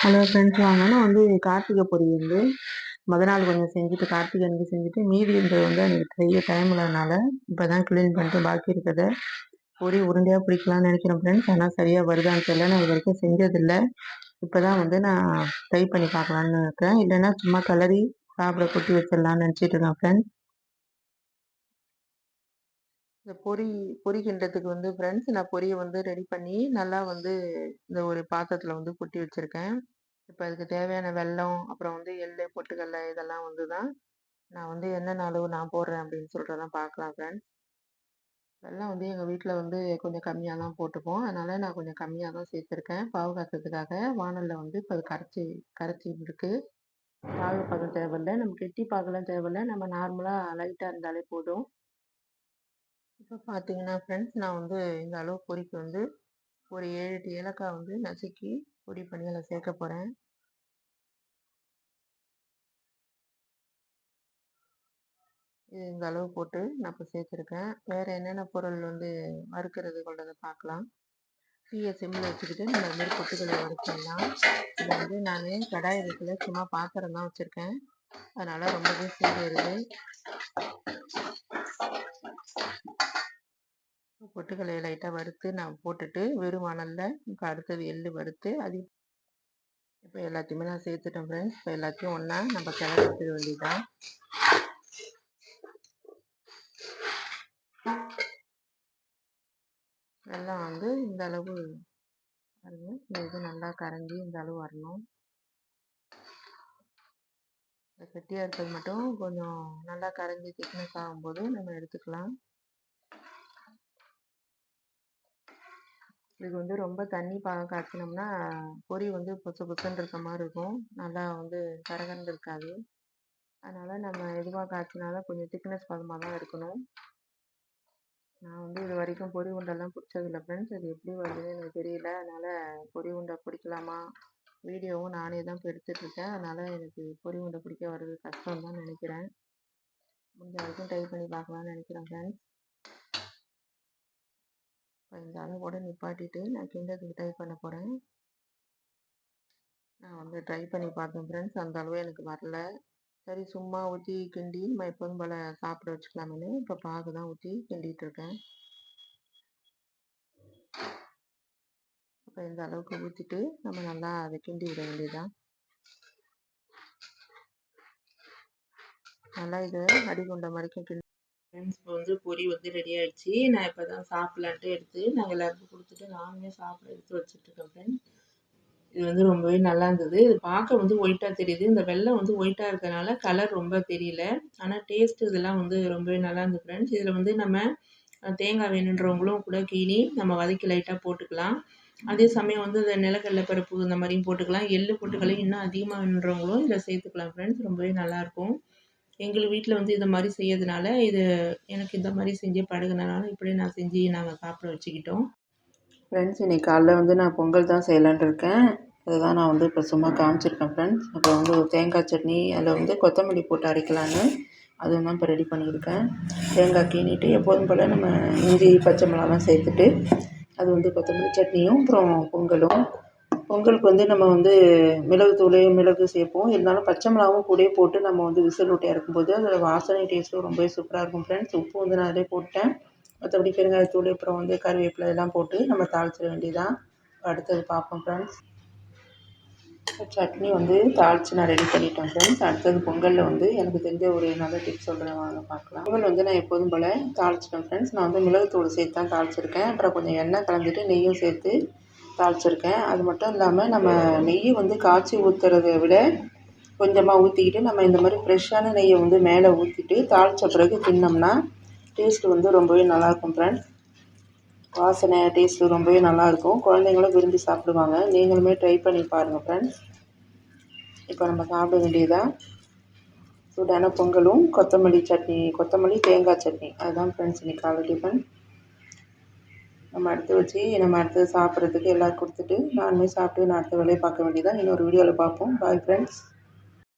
Hello friends வாங்க வந்து கார்த்திகை பொரி வந்து முத நாள் கொஞ்சம் செஞ்சுட்டு கார்த்திகை அன்றைக்கி செஞ்சுட்டு மீதி இருந்தது வந்து அன்றைக்கி செய்ய டைம் இல்லைனால இப்போ தான் க்ளீன் பண்ணிட்டு பாக்கி இருக்கிறத பொரி உருண்டையாக பிடிக்கலாம்னு நினைக்கிறேன் ஃப்ரெண்ட்ஸ் ஆனால் சரியாக வருதான்னு தெரியல. நான் இது வரைக்கும் செஞ்சதில்லை. இப்போ தான் வந்து நான் ட்ரை பண்ணி பார்க்கலான்னு இருக்கேன் இல்லைன்னா சும்மா கலரி சாப்பிட கொட்டி வச்சிடலான்னு நினச்சிட்டு இருக்கேன் ஃப்ரெண்ட்ஸ் இந்த பொரி பொரி வந்து ஃப்ரெண்ட்ஸ் நான் பொரியை வந்து ரெடி பண்ணி நல்லா வந்து இந்த ஒரு பாத்திரத்தில் வந்து கொட்டி வச்சுருக்கேன். இப்போ அதுக்கு தேவையான வெல்லம் அப்புறம் வந்து எள்ளு பொட்டுக்கடலை இதெல்லாம் வந்து தான் நான் வந்து என்னென்ன அளவு நான் போடுறேன் அப்படின்னு சொல்கிறதெல்லாம் பார்க்கலாம் ஃப்ரெண்ட்ஸ் வெல்லம் வந்து எங்கள் வீட்டில் வந்து கொஞ்சம் கம்மியாக தான் போட்டுப்போம். அதனால் நான் கொஞ்சம் கம்மியாக தான் சேர்த்துருக்கேன். பாவு காய்ச்சதுக்காக வானலில் வந்து இப்போ அது கரைச்சி கரைச்சி இருக்குது பாகு பதம் தேவையில்லை. நம்ம கெட்டி பாகெல்லாம் தேவையில்லை. நம்ம நார்மலாக லைட்டாக இருந்தாலே போதும். இப்போ பார்த்தீங்கன்னா ஃப்ரெண்ட்ஸ் நான் வந்து இந்த அளவு பொரிக்கு வந்து ஒரு ஏழு எட்டு ஏலக்காய் வந்து நசுக்கி பொடி பண்ணி அதில் சேர்க்க போகிறேன் இது இந்த அளவு போட்டு நான் இப்போ சேர்த்துருக்கேன். வேறு என்னென்ன பொருள் வந்து வறுக்கிறது கொண்டதை பார்க்கலாம் தீயை சிம்மில் வச்சுக்கிட்டு நம்ம மாதிரி பொட்டுக்களை வறுத்துடலாம் இதை வந்து நான் கடாய் சும்மா பாத்திரம் தான் வச்சுருக்கேன். அதனால் ரொம்பவே சூடு பொட்டுக்களை லைட்டாக வறுத்து நான் போட்டுட்டு வெறும் வானலில் அடுத்தது எள் வறுத்து அது இப்போ எல்லாத்தையுமே நான் சேர்த்துட்டேன் ஃப்ரெண்ட்ஸ் இப்போ எல்லாத்தையும் ஒன்றா நம்ம கிளறி எடுத்துக்க வேண்டியதுதான். எல்லாம் வந்து இந்த அளவு பாருங்க. இது நல்லா கரைஞ்சி இந்த அளவு வரணும். கெட்டியாக இருக்கிறது மட்டும் கொஞ்சம் நல்லா கரைஞ்சி திக்னஸ் ஆகும்போது நம்ம எடுத்துக்கலாம். இது வந்து ரொம்ப தண்ணி பா காய்ச்சினோம்னா பொரி வந்து பொசு பொசுன்னு இருக்க மாதிரி இருக்கும். நல்லா வந்து கரகரன்னு இருக்காது. அதனால் நம்ம எதுவாக காய்ச்சினாலும் கொஞ்சம் திக்னஸ் பதமாக தான் இருக்கணும். நான் வந்து இது வரைக்கும் பொரி உண்டெல்லாம் பிடிச்சதில்ல ஃப்ரெண்ட்ஸ் அது எப்படி வருதுன்னு எனக்கு தெரியல. அதனால் பொரி உண்டை பிடிக்கலாமா? வீடியோவும் நானே தான் இப்போ எடுத்துகிட்ருக்கேன் அதனால் எனக்கு பொரி உண்டை பிடிக்க வர்றது கஷ்டம் தான் நினைக்கிறேன். முடிஞ்ச வரைக்கும் ட்ரை பண்ணி பார்க்கலான்னு நினைக்கிறேன் ஃப்ரெண்ட்ஸ் இப்போ இந்த அளவோடு நிப்பாட்டிட்டு நான் கிண்டத்துக்கு ட்ரை பண்ண போகிறேன் நான் வந்து ட்ரை பண்ணி பார்த்தேன் ஃப்ரெண்ட்ஸ் அந்த அளவு எனக்கு வரல. சரி சும்மா ஊற்றி கிண்டி நம்ம எப்போதும் போல் சாப்பிட வச்சுக்கலாம்னு இப்போ பாகு தான் ஊற்றி கிண்டிகிட்ருக்கேன் இப்போ இந்த அளவுக்கு ஊற்றிட்டு நம்ம நல்லா அதை கிண்டி விட வேண்டியதுதான். நல்லா இதை அடிகுண்ட வரைக்கும் கிண்டி ஃப்ரெண்ட்ஸ் இப்போ வந்து பொரி வந்து ரெடி ஆகிடுச்சி நான் இப்போ தான் சாப்பிட்லான்ட்டு எடுத்து நாங்கள் எல்லாருக்கும் கொடுத்துட்டு நானுமே சாப்பிட எடுத்து வச்சுட்ருக்கேன் ஃப்ரெண்ட்ஸ் இது வந்து ரொம்பவே நல்லா இருந்தது. இது பார்க்க வந்து ஒயிட்டாக தெரியுது. இந்த வெள்ளம் வந்து ஒயிட்டாக இருக்கிறனால கலர் ரொம்ப தெரியல. ஆனால் டேஸ்ட் இதெல்லாம் வந்து ரொம்பவே நல்லா இருந்தது ஃப்ரெண்ட்ஸ் இதில் வந்து நம்ம தேங்காய் வேணுன்றவங்களும் கூட கீனி நம்ம வதக்கி லைட்டாக போட்டுக்கலாம். அதே சமயம் வந்து இந்த நிலக்கடலை பருப்பு இந்த மாதிரியும் போட்டுக்கலாம். எள்ளு போட்டுக்கலாம். இன்னும் அதிகமாக வேணுன்றவங்களும் இதில் சேர்த்துக்கலாம் ஃப்ரெண்ட்ஸ் ரொம்பவே நல்லாயிருக்கும் எங்கள் வீட்டில் வந்து இதை மாதிரி செய்யறதுனால இது எனக்கு இந்த மாதிரி செஞ்சு பழகுனனால இப்படியே நான் செஞ்சு நாங்கள் சாப்பிட வச்சுக்கிட்டோம். ஃப்ரெண்ட்ஸ் இன்றைக்கி காலைல வந்து நான் பொங்கல் தான் செய்யலான் இருக்கேன். அதுதான் நான் வந்து இப்போ சும்மா காமிச்சிருக்கேன் ஃப்ரெண்ட்ஸ் அப்புறம் வந்து ஒரு தேங்காய் சட்னி அதில் வந்து கொத்தமல்லி போட்டு அரைக்கலான்னு அதுவும் தான் இப்போ ரெடி பண்ணியிருக்கேன். தேங்காய் கீனிட்டு எப்போதும் போல் நம்ம இஞ்சி பச்சை மிளகாலாம் சேர்த்துட்டு அது வந்து கொத்தமல்லி சட்னியும் அப்புறம் பொங்கலும் பொங்கலுக்கு வந்து நம்ம வந்து மிளகு தூளையும் மிளகு சேர்ப்போம். இருந்தாலும் பச்சை மிளகாவும் கூடயே போட்டு நம்ம வந்து விசில் விட்டு இறக்கும்போது அதோட வாசனை டேஸ்ட்டும் ரொம்பவே சூப்பராக இருக்கும் ஃப்ரெண்ட்ஸ் உப்பு வந்து நான் அதிலே போட்டேன் மற்றபடி பெருங்காயத்தூள் அப்புறம் வந்து கருவேப்பிலை இதெல்லாம் போட்டு நம்ம தாளிச்சிட வேண்டியதான் அடுத்தது பார்ப்போம் ஃப்ரெண்ட்ஸ் சட்னி வந்து தாளித்து நான் ரெடி பண்ணிட்டேன் ஃப்ரெண்ட்ஸ் அடுத்தது பொங்கலில் வந்து எனக்கு தெரிஞ்ச ஒரு நல்ல டிப்ஸ் சொல்கிறேன் வாங்க பார்க்கலாம். பொங்கல் வந்து நான் எப்போதும் போல் தாளிச்சிட்டேன் ஃப்ரெண்ட்ஸ் நான் வந்து மிளகுத்தூள் சேர்த்து தான் தாளிச்சிருக்கேன். அப்புறம் கொஞ்சம் எண்ணெய் கலந்துட்டு நெய்யும் சேர்த்து தாளிச்சிருக்கேன். அது மட்டும் இல்லாமல் நம்ம நெய் வந்து காய்ச்சி ஊற்றுறத விட கொஞ்சமாக ஊற்றிக்கிட்டு நம்ம இந்த மாதிரி ஃப்ரெஷ்ஷான நெய்யை வந்து மேலே ஊற்றிட்டு தாளித்த பிறகு தின்னோம்னா டேஸ்ட்டு வந்து ரொம்பவே நல்லாயிருக்கும் ஃப்ரெண்ட்ஸ் வாசனை டேஸ்ட்டு ரொம்பவே நல்லாயிருக்கும். குழந்தைங்களும் விரும்பி சாப்பிடுவாங்க. நீங்களுமே ட்ரை பண்ணி பாருங்கள் ஃப்ரெண்ட்ஸ் இப்போ நம்ம சாப்பிட வேண்டியதாக சூடான பொங்கலும் கொத்தமல்லி சட்னி கொத்தமல்லி தேங்காய் சட்னி. அதுதான் ஃப்ரெண்ட்ஸ் இன்றைக்கி காலை டிஃபன் நம்ம எடுத்து வச்சு நம்ம அடுத்தது சாப்பிட்றதுக்கு எல்லோரும் கொடுத்துட்டு நானுமே சாப்பிட்டு நான் அடுத்த வேலையை பார்க்க வேண்டியதான் இன்னொரு வீடியோவில் பார்ப்போம். Bye friends